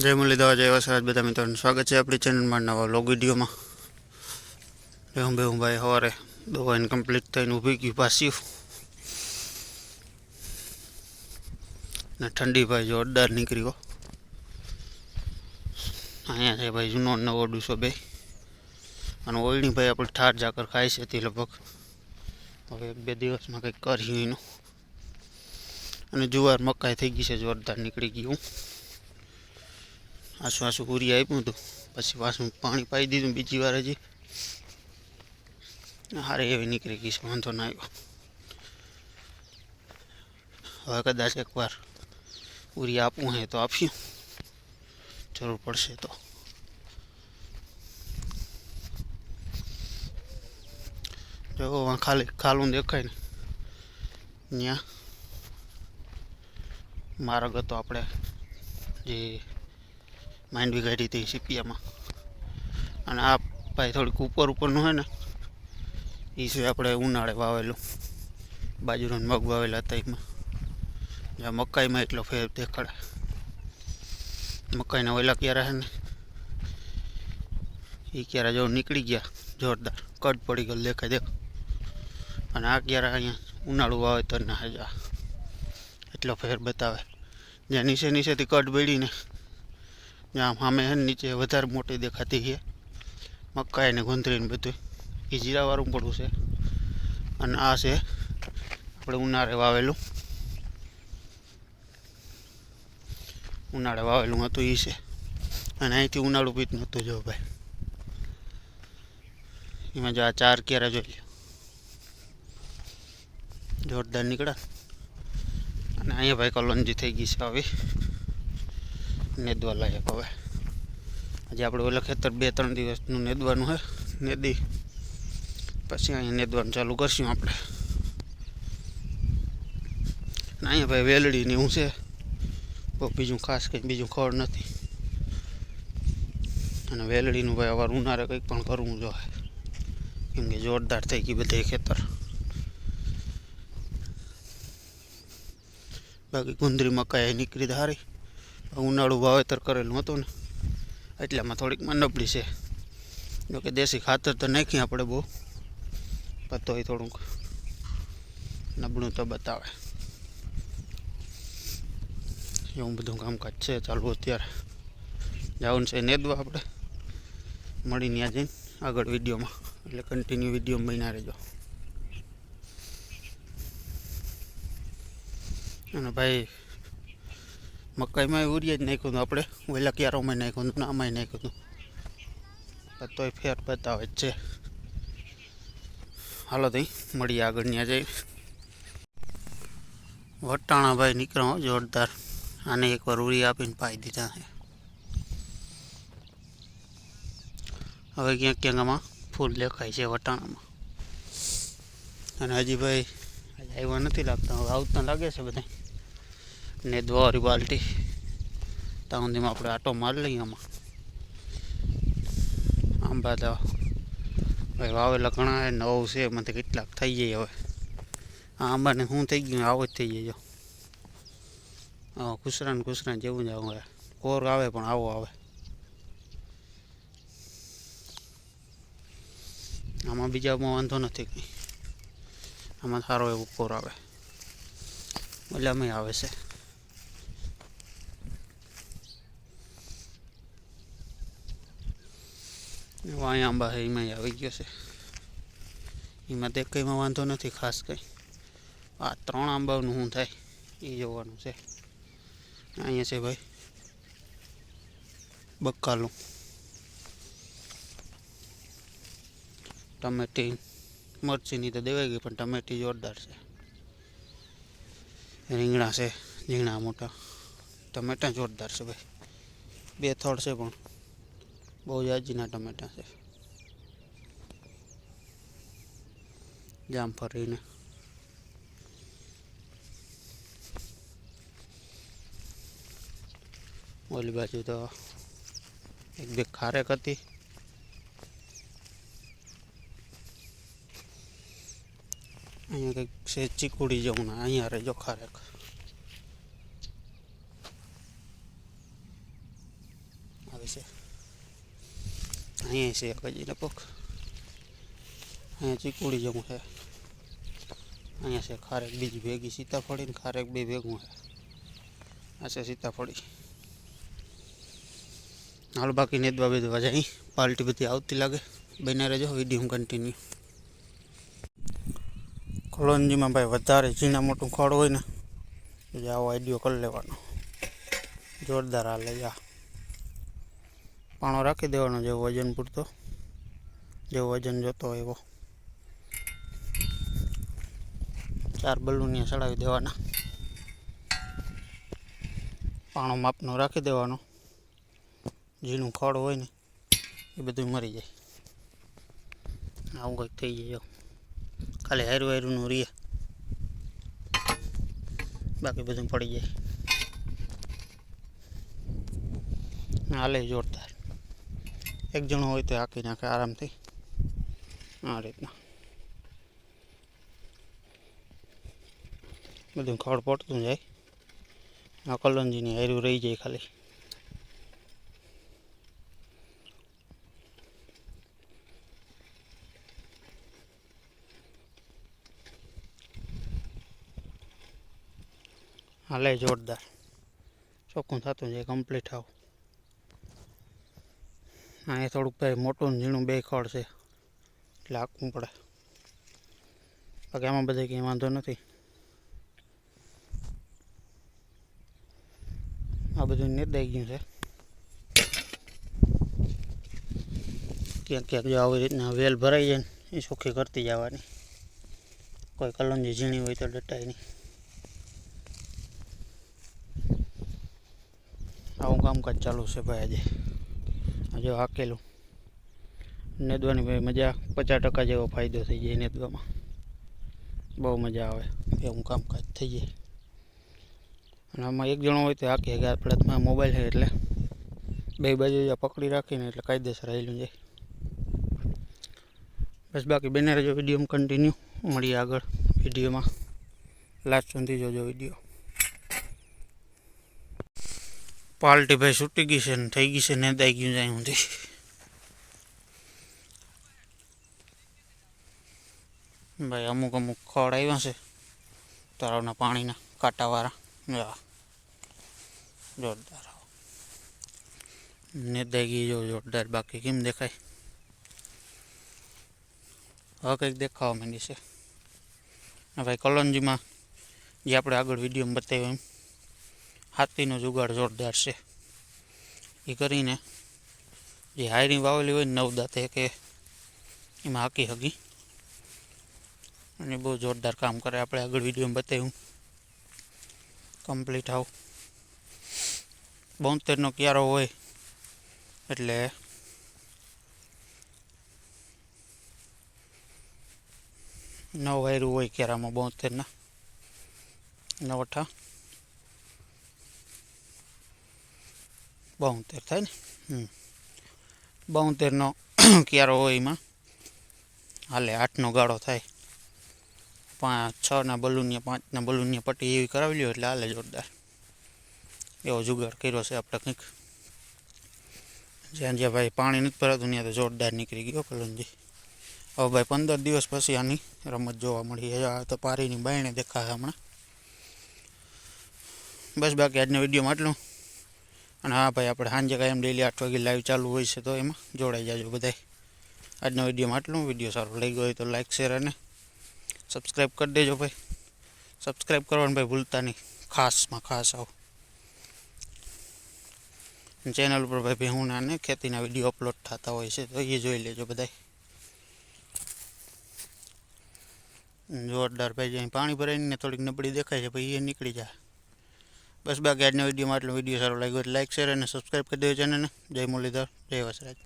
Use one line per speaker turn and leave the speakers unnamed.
જય મુરલીધવા જય વસરાજ બધા મિત્રોનું સ્વાગત છે આપણી ચેનલમાં નવા લોગ વિડીયોમાં બેહું બેહું ભાઈ સવારે દવાઈને કમ્પ્લીટ થઈને ઊભી ગયું પાસ્યું ને ઠંડી ભાઈ જોરદાર નીકળ્યો અહીંયા છે ભાઈ જૂનો નવો ડૂસો બે અને ઓળણી ભાઈ આપણે ઠાર જાકર ખાઈ છે તે લગભગ હવે એક બે દિવસમાં કંઈક કર્યું એનું અને જુવાર મકાઈ થઈ ગઈ છે જોરદાર નીકળી ગયું આશવાશ ઉરી આપું તો પછી પાછું પાણી પાઈ દઈ દું બીજી વાર હજી હારે એની કરે કિસ માં તો ન આવો હવે કદાચ એકવાર ઉરી આપું ને તો આપ્યું જરૂર પડશે તો જો ખાલી ખાલું દેખાય ને ન્યા મારગ તો આપણે જે માંડવી કાઢી હતી સીપિયામાં અને આ ભાઈ થોડીક ઉપર ઉપરનું હોય ને એ છે આપણે ઉનાળે વાવેલું બાજુનો મગ વાવેલા હતા એમાં જ્યાં મકાઈમાં એટલો ફેર દેખાડે મકાઈના ઓલા ક્યારે હે ને એ ક્યારે જો નીકળી ગયા જોરદાર કટ પડી ગયો દેખાય દેખ અને આ ક્યારે અહીંયા ઉનાળું વાવે વાવેતર ના હજા એટલો ફેર બતાવે જ્યાં નીચે નીચેથી કટ પડીને આમ સામે નીચે વધારે મોટી દેખાતી છે મકાઈ ને ગુંદરી ને બધું એ જીરાવાળું પડવું છે અને આ છે આપણે ઉનાળે વાવેલું ઉનાળે વાવેલું હતું એ છે અને અહીંથી ઉનાળું બીજ નહોતું જો ભાઈ એમાં જો આ ચાર કેરા જોઈ લો જોરદાર નીકળ્યા અને અહીંયા ભાઈ કલોનજી થઈ ગઈ છે આવી નેદવા લાયકો હવે અજી આપડે ઓલા ખેતર બે ત્રણ દિવસ નું નેદવાનું હે નેદી પછી અહીં નેદવાનું ચાલુ કરશું આપણે ના અહીં ભાઈ વેલડી ની હું છે તો બીજું ખાસ કઈ બીજું ખવ નથી અને વેલડી નું ભાઈ અવારનવાર કંઈક પણ કરું જો કે કે જોરદાર થઈ ગઈ બે દે ખેતર બાકી ગુંદરી મકાઈ નીકરી ધારે ઉનાળું વાવેતર કરેલું હતું ને એટલામાં થોડીકમાં નબળી છે જોકે દેશી ખાતર તો નાખીએ આપણે બહુ પતોય થોડુંક નબળું તો બતાવે એવું બધું કામકાજ છે ચાલુ અત્યારે જવાનું છે ને નેદવા આપણે મળીને ત્યાં જઈને આગળ વિડીયોમાં એટલે કન્ટિન્યુ વિડીયો બન્યા રહેજો અને ભાઈ મકાઈમાં ઉરીએ જ નાખ્યું હતું આપણે વહેલા ક્યારોમાં નાખ્યું હતું આમાંય નાખ્યું હતું તોય ફેર બતાવે જ છે હાલો તઈ મળીએ આગળની આજે જઈ વટાણાભાઈ નીકળો જોરદાર આને એકવાર ઉરી આપીને પાઈ દીધા છે હવે ક્યાંક ક્યાંક આમાં ફૂલ દેખાય છે વટાણામાં અને હજી ભાઈ આવ્યા નથી લાગતા હવે આવતા લાગે છે બધા ને દોરી બાલટી ત્યાં સુધીમાં આપણે આટો મારી લઈએ આમાં આંબા તો હવે વાવેલા ઘણા નવ છે એમાંથી કેટલાક થઈ જાય હવે આ આંબાને શું થઈ ગયું આવો જ થઈ જાય હા ખુસરા ને જેવું જ આવે કોર આવે પણ આવો આવે આમાં બીજામાં વાંધો નથી કંઈ આમાં સારો એવો કોર આવે એટલે અમે આવે છે વાંય આંબા છે એમાં આવી ગયો છે એમાં તે કંઈમાં વાંધો નથી ખાસ કંઈ આ ત્રણ આંબાનું શું થાય એ જોવાનું છે અહીંયા છે ભાઈ બકાલું ટમેટી મરચીની તો દેવાઈ ગઈ પણ ટમેટી જોરદાર છે રીંગણા છે રીંગણા મોટા ટમેટા જોરદાર છે ભાઈ બે થળ છે પણ બહુ જાજીના ટમેટા છે જામ ફરીને ઓલી બાજુ તો એક બે ખારેક હતી અહીંયા કંઈક છે ચીકુડી જવું ને અહીંયા રહેજો ખારેક આવે છે અહીં છે હજી લખો અહીં ચિકુડી જેવું છે અહીં છે ખારે બીજી ભેગી સીતાફોડી ને ખારેક બે ભેગું છે આ છે સીતાફોડી આલુ બાકી નેદવા બીજ વા જાય પાલટી ભતી આવતી લાગે બૈને રેજો વિડિયો કંટીન્યુ કોલોન્જી માં ભાઈ વધારે જીણા મોટું ખોડો હોય ને જો આવો આડિયો કર લેવાનો જોરદાર આ લે જા પાણો રાખી દેવાનો જો વજન પૂરતો જે વજન જોતો હોયવો ચાર બલ્લોનિયા ચડાવી દેવાના પાણો માપનું રાખી દેવાનો જીનું ખડ હોય ને એ બધું મરી જાય આવું થઈ જજો ખાલી હરવરુનું રિયે બાકી બધું પડી જાય નાલે જોરદાર एक जन हो तो हाँकी ना आराम थी आ रीतना बद पड़त जाए आ कलन जी हेरू रही जाए खाली हाल जोरदार चौकू थत कम्प्लीट आओ हाँ। અહીંયા થોડુંક ભાઈ મોટું ઝીણું બે ખડ છે એટલે આખવું પડે બાકી આમાં બધે કંઈ વાંધો નથી આ બધું નિર્દાઈ ગયું છે ક્યાંક ક્યાંક જો આવી રીતના વેલ ભરાઈ જાય ને એ સુખી કરતી જવાની કોઈ કલંજી ઝીણી હોય તો ડટાય નહીં આવું કામકાજ ચાલુ છે ભાઈ આજે જો હાકેલું નેદવાની ભાઈ મજા પચાસ ટકા જેવો ફાયદો થઈ જાય નેદવામાં બહુ મજા આવે એવું કામકાજ થઈ જાય અને આમાં એક જણો હોય તો હાકી આપણે મોબાઈલ છે એટલે બે બાજુ પકડી રાખીને એટલે કાયદેસર આવેલું જાય બસ બાકી બને રહેજો વિડીયોમાં કન્ટિન્યુ મળીએ આગળ વિડીયોમાં લાસ્ટ સુધી જોજો વિડીયો પાલટી ભાઈ છૂટી ગઈ છે ને થઈ ગઈ છે ને દાઈ ગયું જાય સુધી ભાઈ અમુક અમુક ખડ આવ્યા છે તળાવના પાણીના કાંટાવાળા જોરદાર ને દાઈ ગઈ જો જોરદાર બાકી કેમ દેખાય હવે કંઈક દેખાવા માંડી છે ભાઈ કલોંજીમાં જે આપણે આગળ વિડીયોમાં બતાવ્યું એમ હાતી નો જુગાડ જોરદાર છે એ કરીને જે હાયરી વાવલી હોય નવ દાતે કે એમાં આકી હગી અને બહુ જોરદાર કામ કરે આપણે આગળ વિડિયોમાં બતાવું કમ્પ્લીટ આવું 72 નો કિયરો હોય એટલે નવ હેરો હોય કેરામાં 72 ના નવઠા બાઉંતર થઈ ને 729 કિયરો હોય માં હાલે આઠ નો ગાડો થાય પાંચ છ ના બલૂનિયા પાંચ ના બલૂનિયા પટી આવી કરાવી લ્યો એટલે હાલે જોરદાર એવો જુગાર કર્યો છે આ ટેકનિક જૈનજીભાઈ પાણી નથી પડા દુનિયા તો જોરદાર નીકળી ગયો કલનજી હવે ભાઈ 15 દિવસ પછી આની રમત જોવા માંડી એ તો પારની બાયણે દેખા છે હમણા બસ બક હેડ ને વિડિયો માટલું અને હા ભાઈ આપણે હાંજે કાયમ દૈલી આઠોકી લાઈવ ચાલુ હોય છે તો એમાં જોડાઈ જાજો બધાય આજનો વિડિયોમાં આટલું વિડિયો સારું લાગ્યો હોય તો લાઈક શેર અને સબ્સ્ક્રાઇબ કરી દેજો ભાઈ સબ્સ્ક્રાઇબ કરવાનું ભાઈ ભૂલતા નહીં ખાસમાં ખાસ આવ ચેનલ પર ભાઈ ભી હું નાને ખેતીના વિડિયો અપલોડ થાતા હોય છે તો એય જોઈ લેજો બધાય જો ઓર્ડર ભાઈ જે પાણી ભરાઈની થોડીક નબળી દેખાય છે ભાઈ એ નીકળી જા બસ બાકી આજનો વિડીયોમાં આટલો વિડીયો સારો લાગ્યો લાઇક શેર અને સબસ્ક્રાઈબ કરી દેજો ચેનલને જય મુરલીધર જય વસરાજ